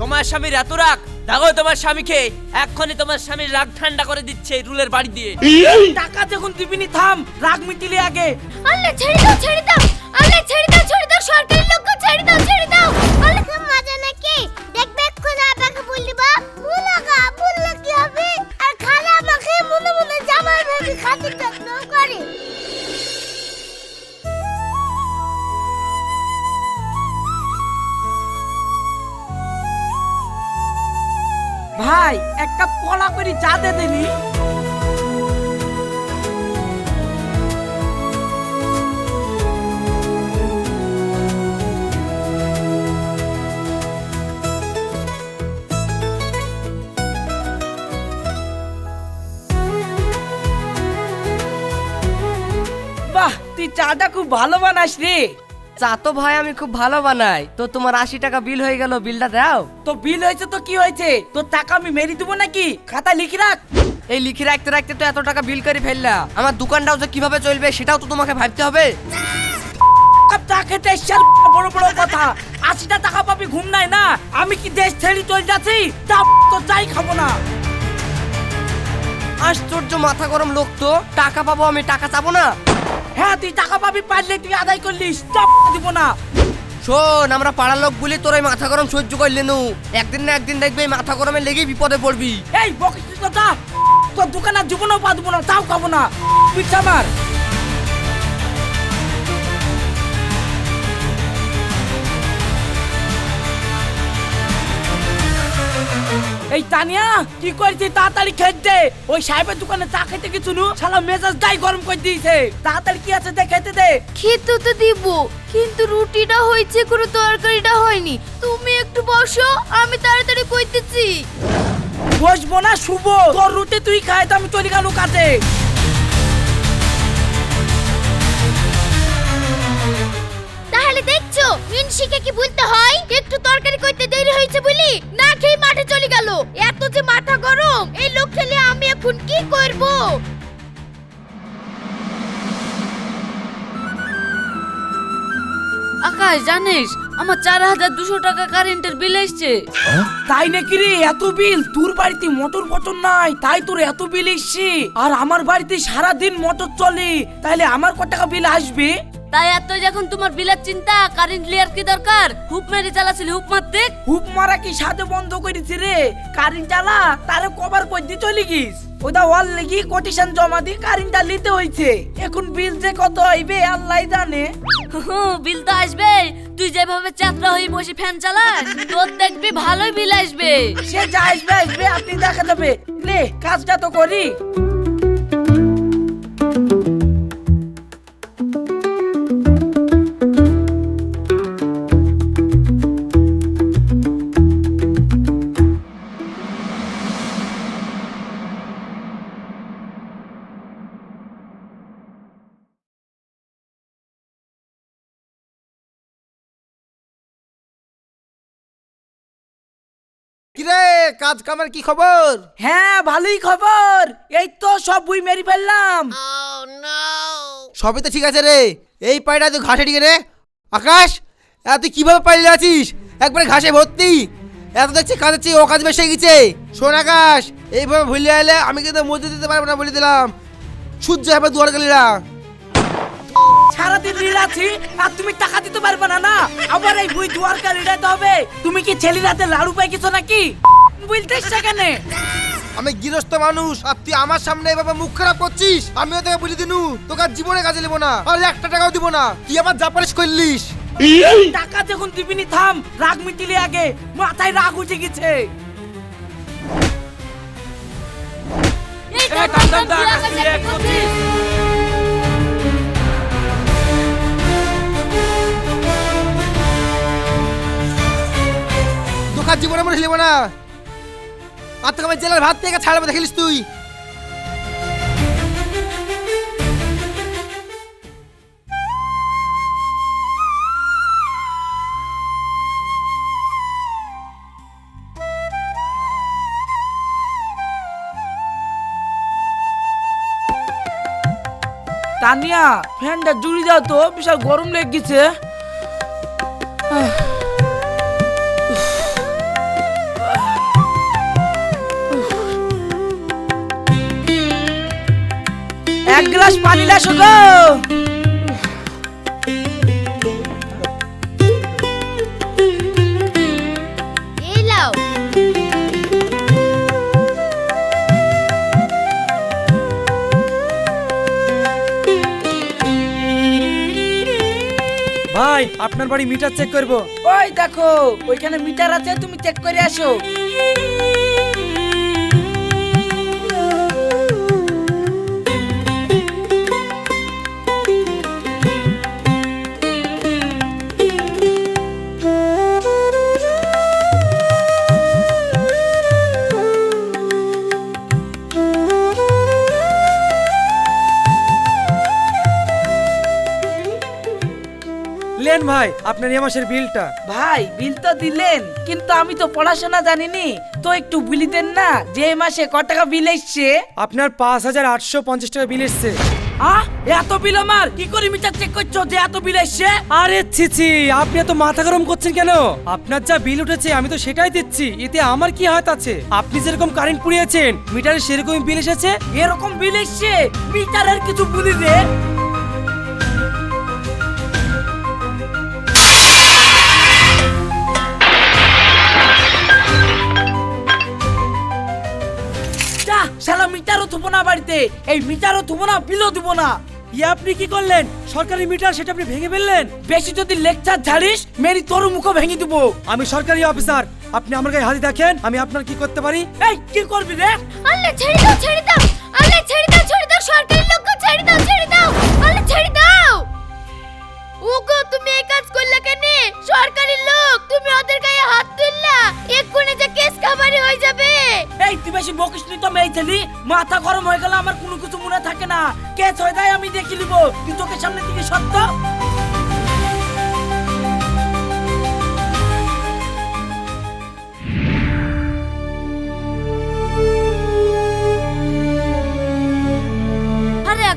তোমার স্বামীর এত রাগ? দেখো তোমার স্বামীকে এক্ষুনি তোমার স্বামীর রাগ ঠান্ডা করে দিচ্ছে রুলের বাড়ি দিয়ে। টাকা যখন দিবিনি থাম রাগ মিটিলে আগে। আল্লাহ ছেড়ে দাও ছেড়ে দাও আল্লাহ ছেড়ে দাও ছেড়ে দাও সরকারি লোককে ছেড়ে দাও ছেড়ে দাও। আল্লাহ খুব মজা নাকি? দেখবে এক্ষুনি আপাকে বললি বা মুলাগা বললে কি হবে? আর খালা আমাকে মনে মনে জামার ভেবে খাতির যত্ন করে। ভাই, এক কাপ কলা করে, চা দে দেনি। বাহ, তুই চাটা খুব ভালো বানাস রে। চা তো ভাই আমি খুব ভালো বানাই। তো তোমার আশি টাকা বিল হয়ে গেল বিলটা দাও। তো বিল হয়েছে তো কি হয়েছে? তোর টাকা আমি মেরে দেবো নাকি? খাতা লিখে রাখ। এই লিখে রাখতে রাখতে তো এত টাকা বিল করে ফেললা। আমার দোকানটাও যে কীভাবে চলবে সেটাও তো তোমাকে ভাবতে হবে। বড় বড় কথা। আশিটা টাকা পাবি ঘুম নাই না? আমি কি দেশ ছেড়ে চলে যাচ্ছি? তা তো যাই খাব না। আশ্চর্য মাথা গরম লোক তো। টাকা পাবো আমি টাকা চাবো না। হ্যাঁ তুই টাকা পাবি পারলে তুই আদায় করলিস। তা দিব না। শোন আমরা পাড়ার লোক বলি তোর এই মাথা গরম সহ্য করলি নু। একদিন না একদিন দেখবি এই মাথা গরমে লেগেই বিপদে পড়বি। এই বকিস কথা তোর দোকানে জীবনও পা দেবো না তাও খাব না। পিঠা আমার এই তানিয়া কি করছিস তাড়াতাড়ি খেতে ওই সাহেবের দোকানে চা খেতে কিছু নু শালা মেজাজটাই গরম করে দিয়েছে। তাড়াতাড়ি কি আছে দে খেতে দে। খেতে তো দিব কিন্তু রুটিটা হয়েছে কোনো তরকারিটা হয়নি। তুমি একটু বসো আমি তাড়াতাড়ি কইতেছি। বসবো না শুভ তোর রুটি তুই খাই তো আমি চলে গেল কাজে। তাহলে দেখছ মিনসিকে কি বলতে হয় একটু তরকারি কইতে দেরি হয়েছে বলি না খেয়ে মাঠে চলে গেল এত যে মাথা গরম এই লোক খেলে আমি এখন কি করব? আকাশ জানিস আমার চার হাজার দুশো টাকা কারেন্টের বিল এসছে। তাই নাকি রে এত বিল তোর বাড়িতে মোটর ফটর নাই তাই তোর এত বিল এসছে। আর আমার বাড়িতে সারা দিন মোটর চলে তাহলে আমার কত টাকা বিল আসবে? তাই এত যখন তোমার বিলের চিন্তা কারেন্ট লিয়ার কি দরকার? হুপ মেরে চালাছিল হুপ মারতে? হুপ মারা কি সাথে বন্ধ করেছি রে? কারেন্ট চালা তারে কভার করে দিয়ে চলে গিস? ওটা ওয়াল লেগে কোটেশন জমা দিয়ে কারেন্টটা নিতে হয়েছে এখন বিল যে কত হইবে আল্লাহ জানে। বিল তো আসবে তুই যেভাবে চাপড়া হয়ে বসে ফ্যান চালাস তোর দেখবি ভালোই বিল আসবে। সে যা আসবে আসবে আপনি দেখা যাবে। লে কাজটা তো করি। কাজ কামের কি খবর? হ্যাঁ ভালোই খবর। এই তো সব বই মেরে ফেললাম। সবই তো ঠিক আছে রে। এই পায়টা তুই ঘাসে টিকে রে। আকাশ তুই কীভাবে পাইলে আছিস? একবারে ঘাসে ভর্তি। এত দেখছি কাজের চেয়ে ও কাজ বেশি গেছে। শোন আকাশ এইভাবে ভুলে এলে আমি কিন্তু মজুরি দিতে পারব না বলে দিলাম। সূর্য হবে দুয়ার গেলিরা। সারাদিন আছি আর তুমি টাকা দিতে পারবে না না? আবার এই বই দুয়ার ঋণাতে হবে। তুমি কি ছেলে রাতে লাড়ু পাই কিছু নাকি? বলতে সেখানে? আমি গৃহস্থ মানুষ আর তুই আমার সামনে এভাবে মুখ খারাপ করছিস? আমিও তোকে বলে দিনু তোকে আর জীবনে কাজে নেব না। আর একটা টাকাও দিব না। তুই আমার জাপানিস করলিস। টাকা যখন দিবিনি থাম রাগ মিটিলে আগে। মাথায় রাগ উঠে গেছে। জীবনে মনে না। আর তোকে জেলার ভাত থেকে ছাড়াবো, দেখিলিস তুই? তানিয়া, ফ্যানটা জুড়ি দাও তো, বিশাল গরম লেগে গ্লাস পানি লাসো গো। ভাই আপনার বাড়ি মিটার চেক করব। ওই দেখো ওইখানে মিটার আছে তুমি চেক করে আসো। ভাই আপনার এই মাসের বিলটা। ভাই বিল তো দিলেন কিন্তু আমি তো পড়াশোনা জানিনি। তো একটু বলি দেন না যে এই মাসে ক টাকা বিল এসছে? আপনার পাঁচ হাজার আটশো পঞ্চাশ টাকা বিল এসছে। আহ এত বিল আমার? কি করে মিটার চেক করছ যে এত বিল এসছে? আরে ছি ছি আপনি এত মাথা গরম করছেন কেন? আপনার যা বিল উঠেছে আমি তো সেটাই দিচ্ছি। এতে আমার কি হাত আছে? আপনি যেরকম কারেন্ট পুড়িয়েছেন মিটারে সেরকমই বিল এসেছে? এরকম বিল এসছে মিটারের কিছু বলি রে শালা মিটারও থুবো না বাড়িতে। এই মিটারও থুবো না বিলও দিব না। ই আপনি কি করলেন? সরকারি মিটার সেটা আপনি ভেঙে ফেললেন? বেশি যদি লেকচার ঝাড়িস মেরি তোর মুখও ভেঙে দিব। আমি সরকারি অফিসার আপনি আমার গায়ে হাতি দেখেন আমি আপনার কি করতে পারি? এই কি করবি রে? আল্লাহ ছেড়ে দাও ছেড়ে দাও। আল্লাহ ছেড়ে দাও ছেড়ে দাও সরকারি লোককে ছেড়ে দাও ছেড়ে দাও। আল্লাহ ছেড়ে দাও। ওগো, তুমি এই কাজ করলে কেন? সরকারি লোক, তুমি ওদের গায়ে হাত তুললা। এক্ষুনি যে কেস খাবারি হয়ে যাবে। এই, তুই বেশি বকিস নি তো মেয়ে মাথা গরম হয়ে গেল আমার কোনো কিছু মনে থাকে না। কেস হয়ে যায়, আমি দেখে নিব। তুই চোখের সামনে দিকে সত্য?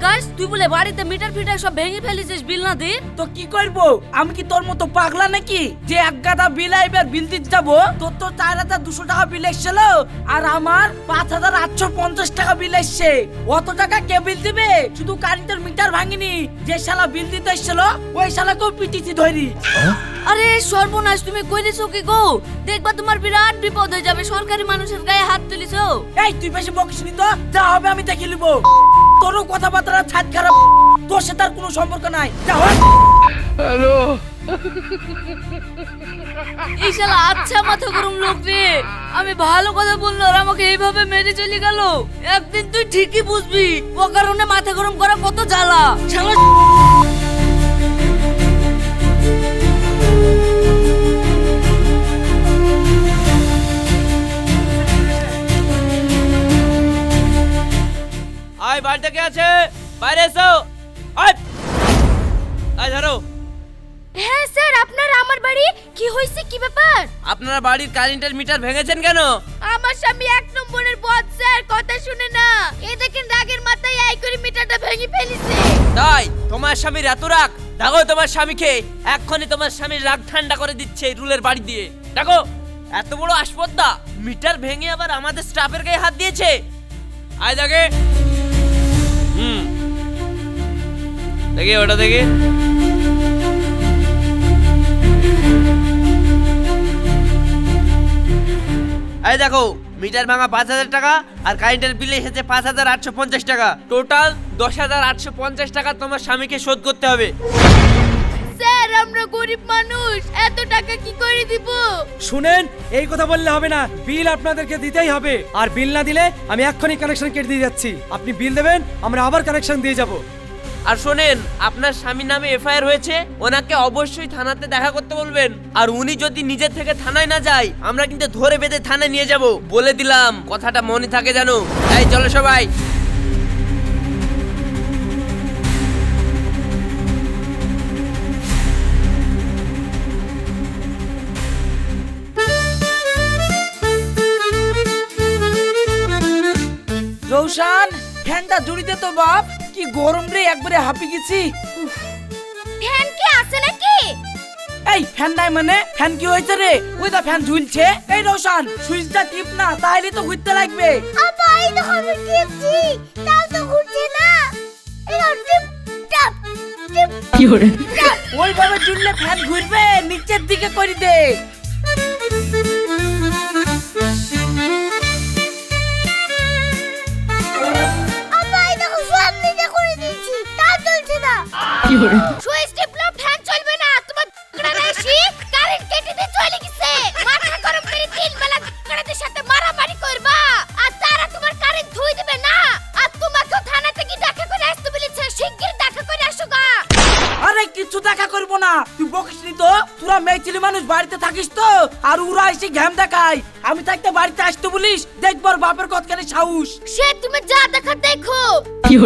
আকাশ তুই বলে বাড়িতে মিটার ফিটার সব ভেঙে ফেলেছিস বিল না দিয়ে তো কি করব? আমি কি তোর মতো পাগলা নাকি? যে এক গাদা বিল আইবার বিল দিতে যাব তোর তো চার হাজার দুশো টাকা বিল এসছিল আর আমার পাঁচ হাজার আটশো পঞ্চাশ টাকা বিল এসছে। অত টাকা কে বিল দিবে? শুধু কারেন্টের মিটার ভাঙিনি যে শালা বিল দিতে এসছিল ওই শালাকেও পিটিছি ধরি। আরে সর্বনাশ তুমি কইরেছো কি গো? দেখবা তোমার বিরাট বিপদ হয়ে যাবে সরকারি মানুষের গায়ে হাত তুলিছো। এই তুই বেশি বকিস নি তো যা হবে আমি দেখে নিব। তোরও কথাবার্তা ছাদ খারাপ। তোর সাথে তার কোনো সম্পর্ক নাই। হ্যালো। হয় এই শালা আচ্ছা মাথা গরম লোক রে। আমি ভালো কথা বলল আর আমাকে এইভাবে মেরে চলে গেল। একদিন তুই ঠিকই বুঝবি। ও কারণে মাথা গরম করা কত জ্বালা। শালা এসো। আয়। আয় ধরো। হ্যাঁ স্যার আপনার আমার বাড়ি? কি হয়েছে? কি ব্যাপার? আপনারা বাড়ির কারেন্টের মিটার ভেঙেছেন কেন? আমার স্বামী এক নম্বরের বদ স্যার কথা শুনে না। এ দেখেন রাগের মাথায় আই করে মিটারটা ভেঙে ফেলিছে। তাই তোমার স্বামীর এত রাগ? দেখো তোমার স্বামীকে এক্ষুনি তোমার স্বামীর রাগ ঠান্ডা করে দিচ্ছে রুলের বাড়ি দিয়ে। দেখো এত বড় আসপদ্দা মিটার ভেঙে আবার আমাদের স্টাফের গায়ে হাত দিয়েছে। আয় দেখে। হুম। দেখি ওটা দেখি। এই দেখো মিটার ভাঙা পাঁচ হাজার টাকা আর কারেন্টের বিল এসেছে পাঁচ হাজার আটশো পঞ্চাশ টাকা। টোটাল দশ হাজার আটশো পঞ্চাশ টাকা তোমার স্বামীকে শোধ করতে হবে। স্যার আমরা গরিব মানুষ। এত টাকা কি করে দিব? শুনেন এই কথা বললে হবে না। বিল আপনাদেরকে দিতেই হবে। আর বিল না দিলে আমি এক্ষুনি কানেকশন কেটে দিয়ে যাচ্ছি। আপনি বিল দেবেন আমরা আবার কানেকশন দিয়ে যাব। আর শোনেন, আপনার স্বামীর নামে এফআইআর হয়েছে, ওনাকে অবশ্যই থানাতে দেখা করতে বলবেন। আর উনি যদি নিজের থেকে থানায় না যায়, আমরা কিন্তু ধরে বেঁধে থানায় নিয়ে যাব। বলে দিলাম, কথাটা মনে থাকে জানো তাই চলো সবাই। রৌশান ফ্যানটা জুড়ি দে তো বাপ। কি গরম রে একবারে হাঁপি গেছি। ফ্যান কি আছে নাকি? এই ফ্যান নাই মানে? ফ্যান কি হয়েছে রে? ওই দা ফ্যান ঝুলছে। এই রৌশান সুইচটা টিপ না তাইলে তো ঘুরতে লাগবে। আপা এই তো আমি টিপছি। তাও তো ঘুরছে না। এরকম টিপ টাপ টিপ ওইভাবে জুড়লে ফ্যান ঘুরবে নিচের দিকে করে দে। সুইচ টিপলে ফ্যান চলবে না। তোমার গড়ারে এসে কারেন্ট কেটে দিয়ে চলে গেছে। মাথা গরম করে তিন বেলা গড়াদের সাথে মারামারি করবা। আর তারা তোমার কারেন্ট ধুই দিবে না। আর তোমাকে থানা থেকে দেখা করে আসতে বলেছে। শিগগির দেখা করে আসো গা। আরে কিছু দেখা করব না। তুই বকিস নি তো। তোরা মেয়ে ছেলে মানুষ বাড়িতে থাকিস তো। আর ওরা এসে ঘ্যাম দেখায়। আমি থাকতে বাড়িতে আসতে বলিস। দেখবার বাপের কতখানি সাহস। সে তুমি যা দেখা দেখো। এই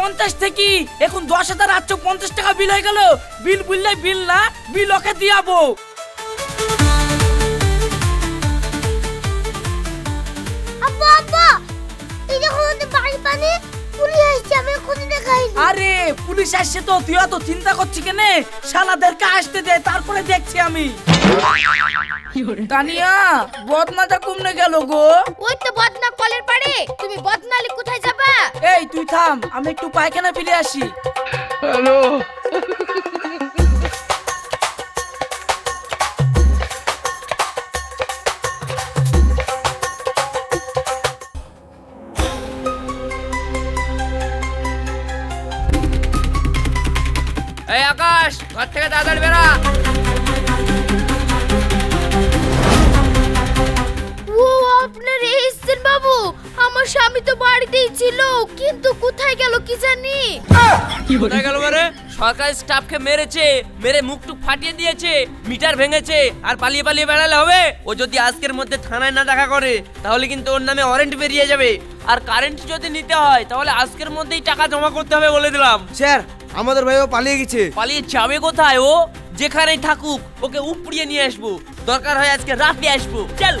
পঞ্চাশ থেকে এখন দশ হাজার আটশো পঞ্চাশ টাকা বিল হয়ে গেল। বিল বুঝলে বিল না বিল ওকে দিয়াবো। আরে পুলিশ আসছে তো তুই এত চিন্তা করছিস কেনে? শালাদেরকে আসতে দে তারপরে দেখছি আমি। তানিয়া বদনাটা কমনে গেল গো। ওই তো বদনা কলের পাড়ে। তুমি বদনালে কোথায় যাবা? এই তুই থাম আমি একটু পায়খানা ফিরে আসি। এই আকাশ ঘর থেকে তাড়াতাড়ি বেরা। আমার স্বামী তো বাড়িতেই ছিল কিন্তু কোথায় গেল কি জানি? কোথায় গেল মানে? সরকারি স্টাফকে মেরেছে মেরে মুখ টুক ফাটিয়ে দিয়েছে মিটার ভেঙেছে আর পালিয়ে পালিয়ে বেড়ালে হবে? ও যদি আজকের মধ্যে থানায় না দেখা করে তাহলে কিন্তু ওর নামে ওয়ারেন্ট বেরিয়ে যাবে। আর কারেন্ট যদি নিতে হয় তাহলে আজকের মধ্যেই টাকা জমা করতে হবে বলে দিলাম। স্যার আমাদের ভাইও পালিয়ে গেছে। পালিয়ে যাবে কোথায় ও? যেখানেই থাকুক ওকে উপড়িয়ে নিয়ে আসব। দরকার হয় আজকে রাতে আসব। চল।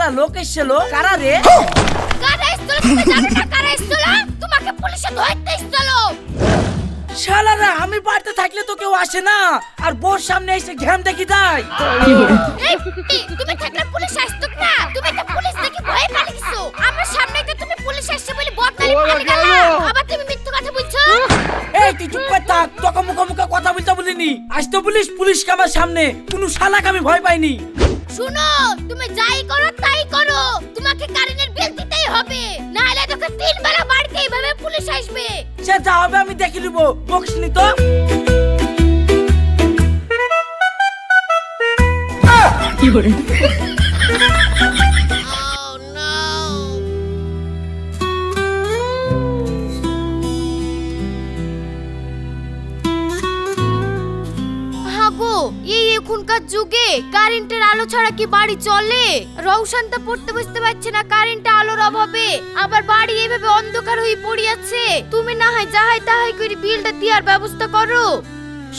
মেলা লোক এসেছিল? কারা রে? কারা এসছিল? তুমি জানো না কারা এসছিল? তোমাকে পুলিশে ধরতে এসছিল। শালারা আমি বাড়িতে থাকলে তো কেউ আসে না। আর বোর সামনে এসে ঘ্যাম দেখি যায় তুমি থাকলে পুলিশ আসতো না। তুমি তো পুলিশ দেখে ভয়ে পালিয়ে গেছো। আমার সামনে তো তুমি পুলিশ আসছে বলে বদনালি পালিয়ে গেলা। আবার তুমি মিথ্যা কথা বলছো? এই তুই চুপ করে থাক। তোকে মুখে মুখে কথা বলতে বলিনি। আসতে পুলিশ পুলিশকে আমার সামনে। কোনো শালাকে আমি ভয় পাইনি। শুনো তুমি যাই করো তাই করো। তোমাকে কারেন্টের বিল দিতেই হবে। না হলে তোকে তিন বেলা বাড়িতে এইভাবে পুলিশ আসবে। সে যা হবে আমি দেখে নেব। বকিস নি তো। হাগো এখনকার যুগে কারেন্টের আলো ছাড়া কি বাড়ি চলে? রৌশন তো পড়তে বুঝতে পারছে না কারেন্টের আলোর অভাবে। আবার বাড়ি এইভাবে অন্ধকার হয়ে পড়িয়াছে তুমি না হয় যাহাই তাহাই করে বিলটা দেওয়ার ব্যবস্থা করো।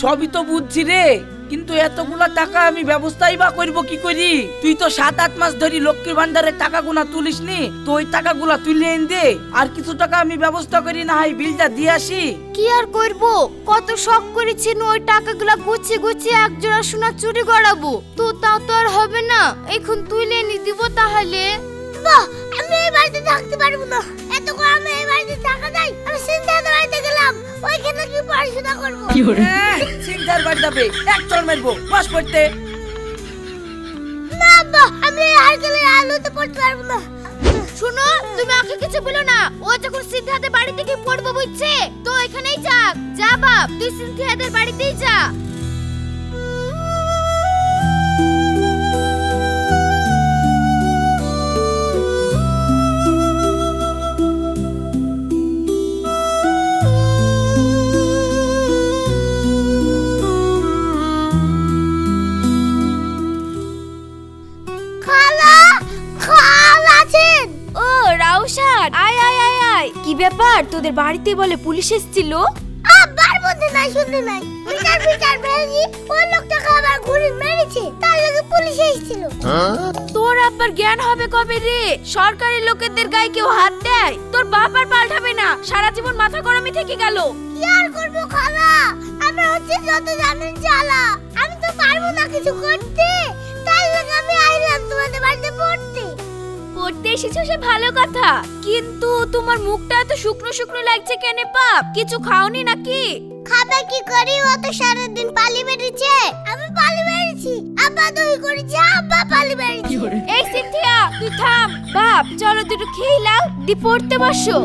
সবই তো বুঝছি রে। কিন্তু এতগুলা টাকা আমি ব্যবস্থাই বা করব কি করি? তুই তো সাত আট মাস ধরে লক্ষ্মীর ভান্ডারের টাকা গুনা তুলিস নি তো ওই টাকাগুলা তুলে এনে দে। আর কিছু টাকা আমি ব্যবস্থা করি না হয় বিলটা দিয়ে আসি। কি আর করব? কত শখ করেছি ওই টাকাগুলো গুছিয়ে গুছিয়ে এক জোড়া সোনা চুরি করাবো তো তাও তো আর হবে না। এখন তুলে এনে দিব তাহলে। বাহ আমি এই বাড়িতে থাকতে পারব না। এত করে আমি এই বাড়িতে টাকা দেই আমি গেলাম ওইখানে কি পড়াশোনা করব? সিংহার বাড়ি যাবে। এক চল মারবো বাস পড়তে। না আব্বা আমি হারকেলের আলোতে পড়তে পারব না। শুনো তুমি ওকে কিছু বলো না। ও যখন সিদ্ধার্থের বাড়ি থেকে পড়ব বুঝছে? তো এখানেই যাক। যা বাপ তুই সিদ্ধার্থের বাড়িতেই যা। তোদের বাড়িতে বলে পুলিশ এসেছিল? আ বার বলতে নাই শুনতে নাই। মিটার ভেঙে ওই লোকটাকে আবার ঘুরে মেরেছে তার লগে পুলিশ এসেছিল। তোর আব্বার জ্ঞান হবে কবে রে? সরকারি লোকেদের গায়ে কেউ হাত দেয়? তোর বাপ আর পাল্টাবে না। সারা জীবন মাথা গরমই থেকে গেল। কি আর করব খালা? আমার হচ্ছে যত জানেন জ্বালা। আমি তো পারব না কিছু করতে। তাই লাগে আমি আইলাম তোমাদের বাড়িতে পড়তে। পড়তে এসেছ সে ভালো কথা। কিন্তু তোমার মুখটা এত শুকনো শুকনো লাগছে কেন বাপ কিছু খাওনি নাকি? খাবে কি করি? ও তো সারাদিন পালি বেরিয়েছে আমি পালি বেরিয়েছি আব্বা দই করেছে আব্বা পালি বেরিয়েছে এই সিনথিয়া তুই থাম। বাপ চলো দুটো খেয়ে লাও দি পড়তে বসো।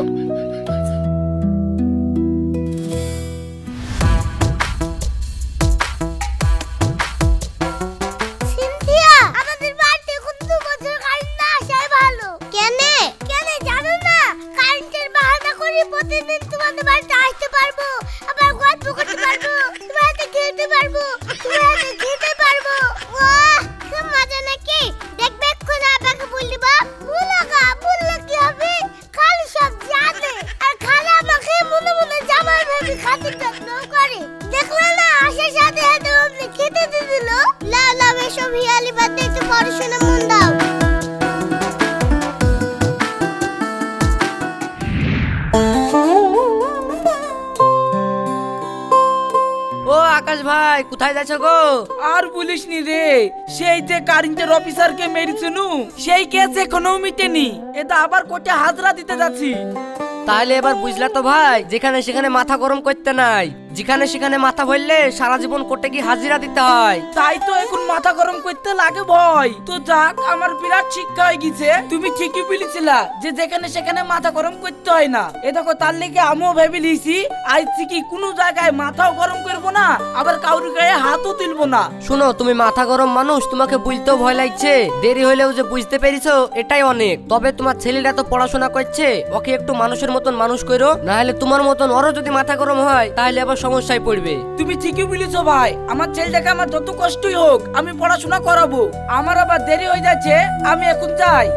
কোথায় যাচ্ছ গো? আর বলিস নি রে সেই যে কারেন্টের অফিসারকে মেরেছে নু সেই কেস এখনও মিটেনি। এটা আবার কোটে হাজরা দিতে যাচ্ছি। তাহলে এবার বুঝলা তো ভাই যেখানে সেখানে মাথা গরম করতে নাই। যেখানে সেখানে মাথা ভরলে সারা জীবন কোর্টে কি হাজিরা দিতে হয়। তাই তো এখন মাথা গরম করতে লাগে ভয়। তো যাক আমার বিরাট শিক্ষা হয়ে গেছে। তুমি ঠিকই বলেছিলা যে যেখানে সেখানে মাথা গরম করতে হয় না। এ দেখো তার লেগে আমিও ভেবে লিছি আজ থেকে কোনো জায়গায় মাথাও গরম করব না আবার কাউরি গায়ে হাতও তুলবো না। শোনো তুমি মাথা গরম মানুষ তোমাকে বুঝতেও ভয় লাগছে। দেরি হলেও যে বুঝতে পেরেছ এটাই অনেক। তবে তোমার ছেলেটা তো পড়াশোনা করছে ওকে একটু মানুষের মতন মানুষ করো। না হলে তোমার মতন ওরও যদি মাথা গরম হয় তাহলে আবার সমস্যায় পড়বে। তুমি ঠিকই বলেছ ভাই। আমার ছেলেটাকে আমার যত কষ্টই হোক, আমি পড়াশোনা করাবো। আমার আবার দেরি হয়ে যাচ্ছে, আমি এখন যাই।